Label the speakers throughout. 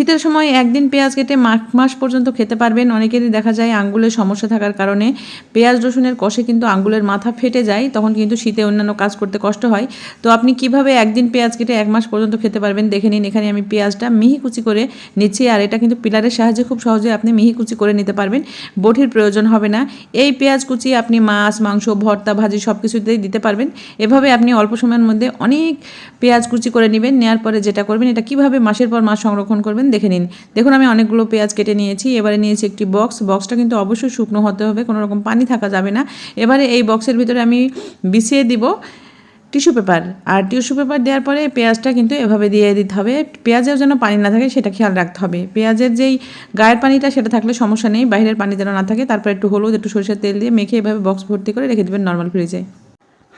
Speaker 1: শীতের সময় একদিন পেঁয়াজ কেটে মাঘ মাস পর্যন্ত খেতে পারবেন। অনেকেরই দেখা যায় আঙ্গুলের সমস্যা থাকার কারণে পেঁয়াজ, রসুনের কষে কিন্তু আঙ্গুলের মাথা ফেটে যায়, তখন কিন্তু শীতে অন্যান্য কাজ করতে কষ্ট হয়। তো আপনি কীভাবে একদিন পেঁয়াজ কেটে এক মাস পর্যন্ত খেতে পারবেন দেখে নিন। এখানে আমি পেঁয়াজটা মিহি কুচি করে নিচ্ছি আর এটা কিন্তু পিলারের সাহায্যে খুব সহজে আপনি মিহি কুচি করে নিতে পারবেন। বটির প্রয়োজন হবে না। এই পেঁয়াজ কুচি আপনি মাছ, মাংস, ভর্তা, ভাজি সব কিছুতেই দিতে পারবেন। এভাবে আপনি অল্প সময়ের মধ্যে অনেক পেঁয়াজ কুচি করে নেবেন। নেওয়ার পরে যেটা করবেন, এটা কীভাবে মাসের পর মাস সংরক্ষণ করবেন দেখে নিন। দেখুন, আমি অনেকগুলো পেঁয়াজ কেটে নিয়েছি। এবারে নিয়েছি একটি বক্স। বক্সটা কিন্তু অবশ্যই শুকনো হতে হবে, কোনো রকম পানি থাকা যাবে না। এবারে এই বক্সের ভিতরে আমি বিছিয়ে দিব টিস্যু পেপার। আর টিস্যু পেপার দেওয়ার পরে পেঁয়াজটা কিন্তু এভাবে দিয়ে দিতে হবে। পেঁয়াজেও যেন পানি না থাকে, সেটা খেয়াল রাখতে হবে। পেঁয়াজের যেই গায়ের পানিটা, সেটা থাকলে সমস্যা নেই। বাইরের পানি যেন না থাকে, তারপর একটু হলুদ, একটু সরিষার তেল দিয়ে মেখে এভাবে বক্স ভর্তি করে রেখে দেবেন নর্মাল ফ্রিজে।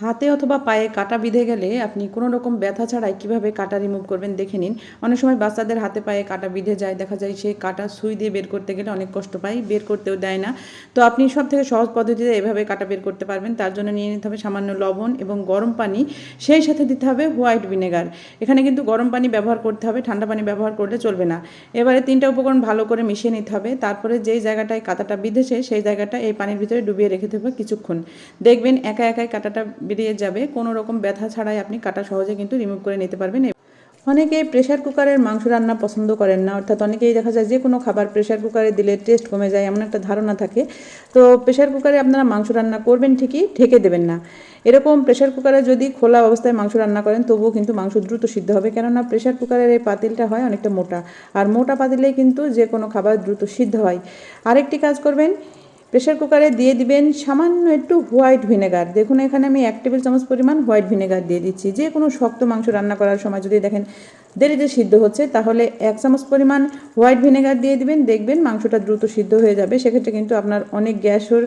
Speaker 1: হাতে অথবা পায়ে কাটা বিঁধে গেলে আপনি কোনো রকম ব্যথা ছাড়াই কীভাবে কাটা রিমুভ করবেন দেখে নিন। অনেক সময় বাচ্চাদের হাতে পায়ে কাটা বিঁধে যায়, দেখা যায় সেই কাটা সুই দিয়ে বের করতে গেলে অনেক কষ্ট পায়, বের করতেও দেয় না। তো আপনি সব থেকে সহজ পদ্ধতিতে এভাবে কাটা বের করতে পারবেন। তার জন্য নিয়ে নিতে হবে সামান্য লবণ এবং গরম পানি, সেই সাথে দিতে হবে হোয়াইট ভিনেগার। এখানে কিন্তু গরম পানি ব্যবহার করতে হবে, ঠান্ডা পানি ব্যবহার করলে চলবে না। এবারে তিনটা উপকরণ ভালো করে মিশিয়ে নিতে হবে। তারপরে যেই জায়গাটায় কাঁটাটা বিঁধেছে, সেই জায়গাটা এই পানির ভিতরে ডুবিয়ে রেখে দেবে কিছুক্ষণ। দেখবেন একা একাই কাঁটাটা বেরিয়ে যাবে, কোনো রকম ব্যথা ছাড়াই আপনি কাটা সহজে কিন্তু রিমুভ করে নিতে পারবেন। অনেকে প্রেশার কুকারের মাংস রান্না পছন্দ করেন না, অর্থাৎ অনেকেই দেখা যায় যে কোনো খাবার প্রেশার কুকারে দিলে টেস্ট কমে যায়, এমন একটা ধারণা থাকে। তো প্রেশার কুকারে আপনারা মাংস রান্না করবেন ঠিকই, ঢেকে দেবেন না। এরকম প্রেশার কুকারে যদি খোলা অবস্থায় মাংস রান্না করেন, তবুও কিন্তু মাংস দ্রুত সিদ্ধ হবে। কেননা প্রেশার কুকারের এই পাতিলটা হয় অনেকটা মোটা, আর মোটা পাতিলেই কিন্তু যে কোনো খাবার দ্রুত সিদ্ধ হয়। আরেকটি কাজ করবেন প্রেশার কুকারে দিয়ে দিবেন সামান্য একটু হোয়াইট ভিনেগার দেখুন, এখানে আমি এক টেবিল চামচ পরিমাণ হোয়াইট ভিনেগার দিয়ে দিচ্ছি। যে কোনো শক্ত মাংস রান্না করার সময় যদি দেখেন দেরিতে সিদ্ধ হচ্ছে, তাহলে এক চামচ পরিমাণ হোয়াইট ভিনেগার দিয়ে দিবেন। দেখবেন মাংসটা দ্রুত সিদ্ধ হয়ে যাবে। সেক্ষেত্রে কিন্তু আপনার অনেক গ্যাসের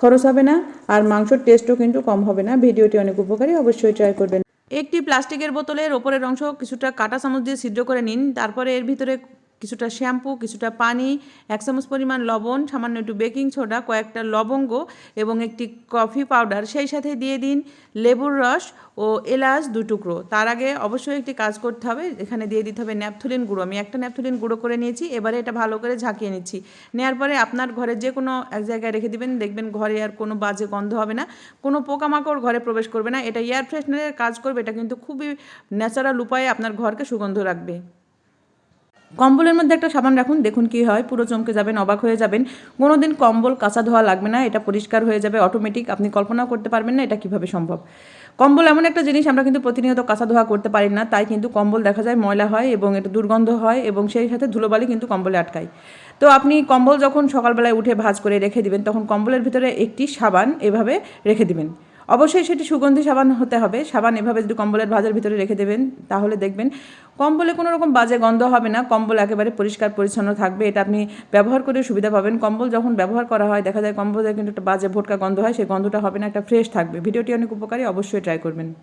Speaker 1: খরচ হবে না আর মাংসর টেস্টও কিন্তু কম হবে না। ভিডিওটি অনেক উপকারী, অবশ্যই ট্রাই করবেন। একটি প্লাস্টিকের বোতলের ওপরের অংশ কিছুটা কাটা চামচ দিয়ে ছিদ্র করে নিন। তারপরে এর ভিতরে কিছুটা শ্যাম্পু, কিছুটা পানি, এক চামচ পরিমাণ লবণ, সামান্য একটু বেকিং সোডা, কয়েকটা লবঙ্গ এবং একটি কফি পাউডার। সেই সাথে দিয়ে দিন লেবুর রস ও এলাচ দু টুকরো। তার আগে অবশ্যই একটি কাজ করতে হবে, এখানে দিয়ে দিতে হবে ন্যাপথুলিন গুঁড়ো। আমি একটা ন্যাপথুলিন গুঁড়ো করে নিয়েছি, এবারে এটা ভালো করে ঝাঁকিয়ে নিচ্ছি। নেওয়ার পরে আপনার ঘরে যে কোনো এক জায়গায় রেখে দিবেন, দেখবেন ঘরে আর কোনো বাজে গন্ধ হবে না। কোনো পোকামাকড় ঘরে প্রবেশ করবে না। এটা এয়ার ফ্রেশনারের কাজ করবে, এটা কিন্তু খুবই ন্যাচারাল উপায়ে আপনার ঘরকে সুগন্ধ রাখবে। কম্বলের মধ্যে একটা সাবান রাখুন, দেখুন কি হয়, পুরো চমকে যাবেন, অবাক হয়ে যাবেন। কোনো দিন কম্বল কাঁচা ধোয়া লাগবে না, এটা পরিষ্কার হয়ে যাবে অটোমেটিক আপনি কল্পনাও করতে পারবেন না এটা কীভাবে সম্ভব। কম্বল এমন একটা জিনিস আমরা কিন্তু প্রতিনিয়ত কাঁচা ধোয়া করতে পারি না, তাই কিন্তু কম্বল দেখা যায় ময়লা হয় এবং এটা দুর্গন্ধ হয় এবং সেই সাথে ধুলোবালি কিন্তু কম্বলে আটকায়। তো আপনি কম্বল যখন সকালবেলায় উঠে ভাজ করে রেখে দিবেন, তখন কম্বলের ভিতরে একটি সাবান এভাবে রেখে দিবেন। অবশ্যই সেটি সুগন্ধি সাবান হতে হবে। সাবান এভাবে যদি কম্বলের ভাজার ভিতরে রেখে দেবেন, তাহলে দেখবেন কম্বলে কোনো রকম বাজে গন্ধ হবে না। কম্বল একেবারে পরিষ্কার, পরিচ্ছন্ন থাকবে। এটা আপনি ব্যবহার করে সুবিধা পাবেন। কম্বল যখন ব্যবহার করা হয়, দেখা যায় কম্বলে কিন্তু একটা বাজে ভোটকা গন্ধ হয়, সেই গন্ধটা হবে না, একটা ফ্রেশ থাকবে। ভিডিওটি অনেক উপকারী, অবশ্যই ট্রাই করবেন।